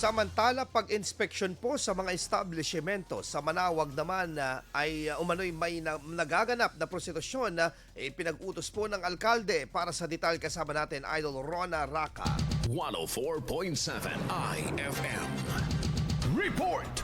Samantala, pag-inspeksyon po sa mga establishmento sa Manawag naman na ay uh, umano'y may na, nagaganap na prostitusyon na eh, pinag-utos po ng alkalde para sa detalye kasama natin Idol Rona Raka. 104.7 IFM. Report!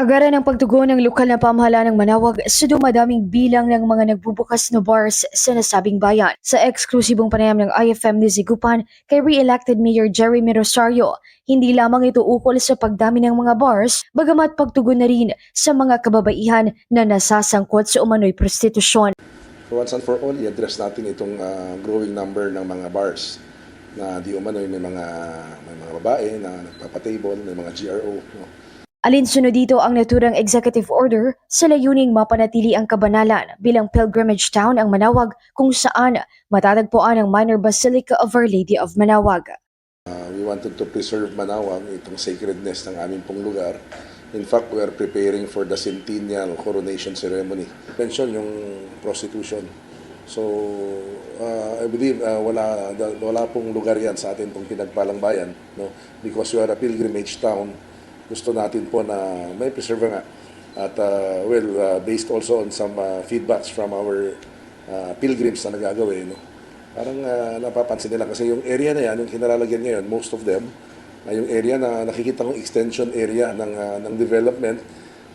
Agaran ang pagtugon ng lokal na pamahalaan ng Manawag sa dumadaming bilang ng mga nagbubukas na bars sa nasabing bayan. Sa eksklusibong panayam ng IFM ni Zigupan kay re-elected Mayor Jeremy Rosario, hindi lamang ito ukol sa pagdami ng mga bars, bagamat pagtugon na rin sa mga kababaihan na nasasangkot sa umano'y prostitusyon. For once and for all, i-address natin itong ah, growing number ng mga bars na di umano'y may mga may mga babae na nagpapatable, may mga GRO. No? Alinsunod dito ang naturang executive order sa layuning mapanatili ang kabanalan bilang pilgrimage town ang Manawag kung saan matatagpuan ang minor basilica of Our Lady of Manawag. Ah, we wanted to preserve Manawag, itong sacredness ng aming pong lugar. In fact, we are preparing for the centennial coronation ceremony. Mention yung prostitution. So, ah, I believe ah, wala wala pong lugar yan sa atin pong pinagpalang bayan, no? Because we are a pilgrimage town. Gusto natin po na may preserve nga. At ah, well, ah, based also on some ah, feedbacks from our ah, pilgrims na nagagawin, no? Parang ah, napapansin nila kasi yung area na yan, yung kinalalagyan ngayon, most of them, ay yung area na nakikita kong extension area ng ah, ng development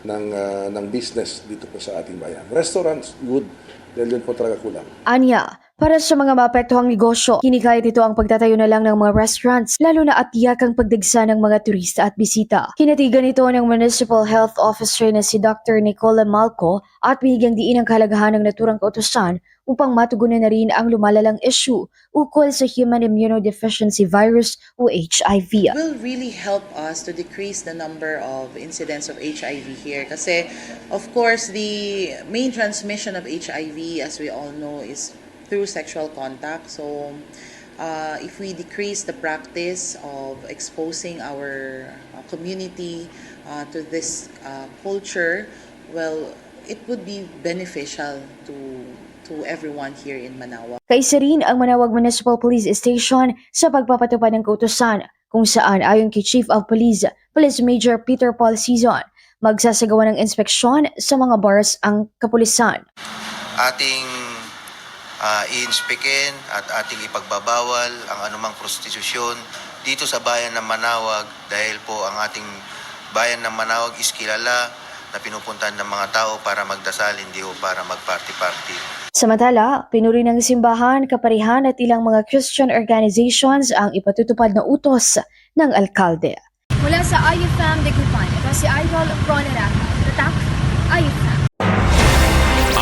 ng ah, ng business dito po sa ating bayan. Restaurants, good. Dahil yun po talaga kulang. Anya, para sa mga maapektuhang negosyo, kinikayat ito ang pagtatayo na lang ng mga restaurants, lalo na at tiyak ang pagdagsa ng mga turista at bisita. Kinatigan ito ng Municipal Health Officer na si Dr. Nicola Malco at binigyang diin ang kahalagahan ng naturang kautosan upang matugunan na rin ang lumalalang issue ukol sa Human Immunodeficiency Virus o HIV. will really help us to decrease the number of incidents of HIV here. Kasi, of course, the main transmission of HIV, as we all know, is through sexual contact. So, uh, if we decrease the practice of exposing our uh, community uh, to this uh, culture, well, it would be beneficial to to everyone here in Manawa. Kaisa rin ang Manawag Municipal Police Station sa pagpapatupad ng kautosan kung saan ayon kay Chief of Police, Police Major Peter Paul Season, magsasagawa ng inspeksyon sa mga bars ang kapulisan. ating ah, iinspekin at ating ipagbabawal ang anumang prostitusyon dito sa bayan ng Manawag dahil po ang ating bayan ng Manawag is kilala na pinupuntahan ng mga tao para magdasal, hindi ho para magparty-party. Samantala, pinuri ng simbahan, kaparihan at ilang mga Christian organizations ang ipatutupad na utos ng alkalde. Mula sa IFM Degupan, ito si Idol Ron. Tatak, IFM.